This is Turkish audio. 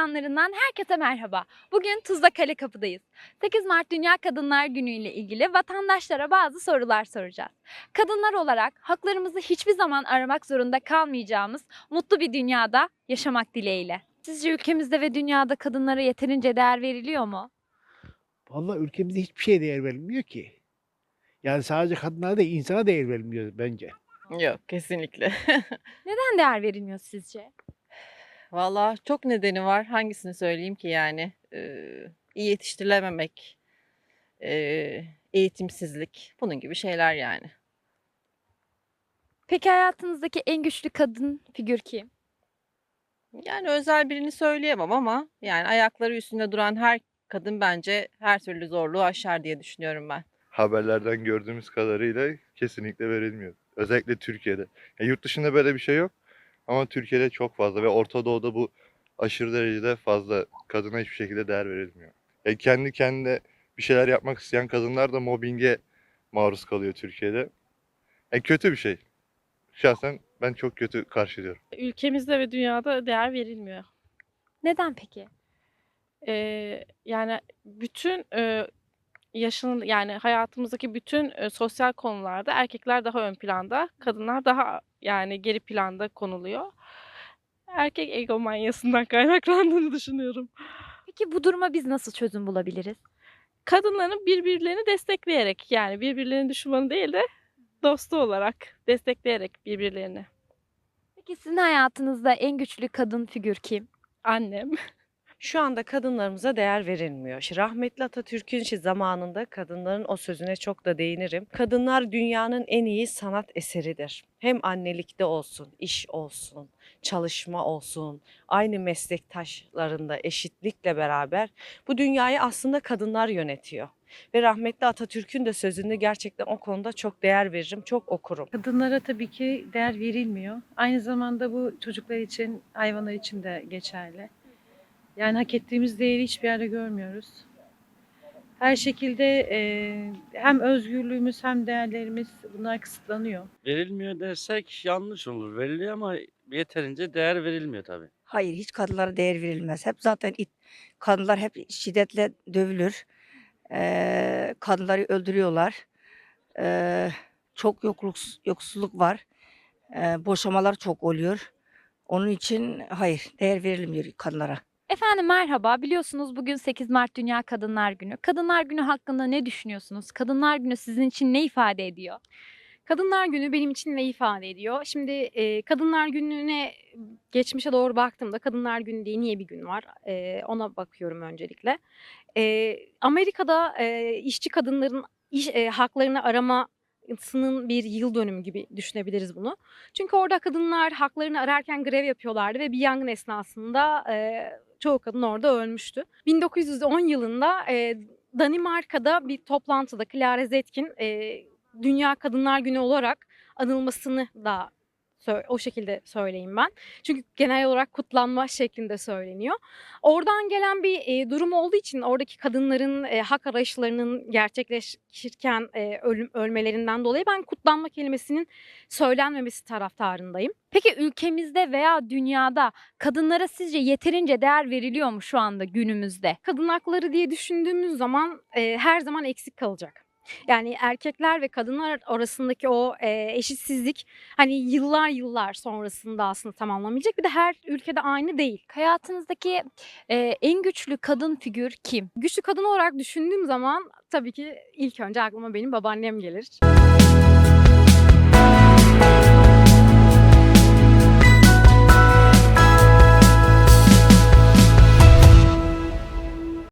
ekranlarından herkese merhaba. Bugün Tuzla Kale Kapı'dayız. 8 Mart Dünya Kadınlar Günü ile ilgili vatandaşlara bazı sorular soracağız. Kadınlar olarak haklarımızı hiçbir zaman aramak zorunda kalmayacağımız mutlu bir dünyada yaşamak dileğiyle. Sizce ülkemizde ve dünyada kadınlara yeterince değer veriliyor mu? Vallahi ülkemizde hiçbir şeye değer verilmiyor ki. Yani sadece kadınlara değil insana değer verilmiyor bence. Yok kesinlikle. Neden değer verilmiyor sizce? Valla çok nedeni var. Hangisini söyleyeyim ki yani? Ee, iyi yetiştirilememek, ee, eğitimsizlik, bunun gibi şeyler yani. Peki hayatınızdaki en güçlü kadın figür kim? Yani özel birini söyleyemem ama yani ayakları üstünde duran her kadın bence her türlü zorluğu aşar diye düşünüyorum ben. haberlerden gördüğümüz kadarıyla kesinlikle verilmiyor. Özellikle Türkiye'de. Ya yurt dışında böyle bir şey yok ama Türkiye'de çok fazla ve Orta Doğu'da bu aşırı derecede fazla kadına hiçbir şekilde değer verilmiyor. Ya kendi kendine bir şeyler yapmak isteyen kadınlar da mobbinge maruz kalıyor Türkiye'de. Ya kötü bir şey. Şahsen ben çok kötü karşılıyorum. ülkemizde ve dünyada değer verilmiyor. Neden peki? Ee, yani bütün e, yaşın yani hayatımızdaki bütün e, sosyal konularda erkekler daha ön planda, kadınlar daha yani geri planda konuluyor. Erkek egomanyasından kaynaklandığını düşünüyorum. Peki bu duruma biz nasıl çözüm bulabiliriz? Kadınların birbirlerini destekleyerek yani birbirlerinin düşmanı değil de dostu olarak destekleyerek birbirlerini. Peki sizin hayatınızda en güçlü kadın figür kim? Annem. Şu anda kadınlarımıza değer verilmiyor. Şimdi rahmetli Atatürk'ün zamanında kadınların o sözüne çok da değinirim. Kadınlar dünyanın en iyi sanat eseridir. Hem annelikte olsun, iş olsun, çalışma olsun, aynı meslektaşlarında eşitlikle beraber bu dünyayı aslında kadınlar yönetiyor. Ve rahmetli Atatürk'ün de sözünü gerçekten o konuda çok değer veririm, çok okurum. Kadınlara tabii ki değer verilmiyor. Aynı zamanda bu çocuklar için, hayvanlar için de geçerli. Yani hak ettiğimiz değeri hiçbir yerde görmüyoruz. Her şekilde e, hem özgürlüğümüz hem değerlerimiz bunlar kısıtlanıyor. Verilmiyor dersek yanlış olur. Veriliyor ama yeterince değer verilmiyor tabii. Hayır hiç kadınlara değer verilmez. Hep zaten it, kadınlar hep şiddetle dövülür. Ee, kadınları öldürüyorlar. Ee, çok yokluk, yoksulluk var. Ee, boşamalar çok oluyor. Onun için hayır değer verilmiyor kadınlara. Efendim merhaba. Biliyorsunuz bugün 8 Mart Dünya Kadınlar Günü. Kadınlar Günü hakkında ne düşünüyorsunuz? Kadınlar Günü sizin için ne ifade ediyor? Kadınlar Günü benim için ne ifade ediyor? Şimdi e, Kadınlar Günü'ne geçmişe doğru baktığımda Kadınlar Günü diye niye bir gün var? E, ona bakıyorum öncelikle. E, Amerika'da e, işçi kadınların iş, e, haklarını aramasının bir yıl dönümü gibi düşünebiliriz bunu. Çünkü orada kadınlar haklarını ararken grev yapıyorlardı ve bir yangın esnasında e, çoğu kadın orada ölmüştü. 1910 yılında e, Danimarka'da bir toplantıda Clara Zetkin e, Dünya Kadınlar Günü olarak anılmasını da o şekilde söyleyeyim ben. Çünkü genel olarak kutlanma şeklinde söyleniyor. Oradan gelen bir e, durum olduğu için oradaki kadınların e, hak arayışlarının gerçekleşirken e, ölüm ölmelerinden dolayı ben kutlanma kelimesinin söylenmemesi taraftarındayım. Peki ülkemizde veya dünyada kadınlara sizce yeterince değer veriliyor mu şu anda günümüzde? Kadın hakları diye düşündüğümüz zaman her zaman eksik kalacak. Yani erkekler ve kadınlar arasındaki o e, eşitsizlik hani yıllar yıllar sonrasında aslında tamamlamayacak. Bir de her ülkede aynı değil. Hayatınızdaki e, en güçlü kadın figür kim? Güçlü kadın olarak düşündüğüm zaman tabii ki ilk önce aklıma benim babaannem gelir.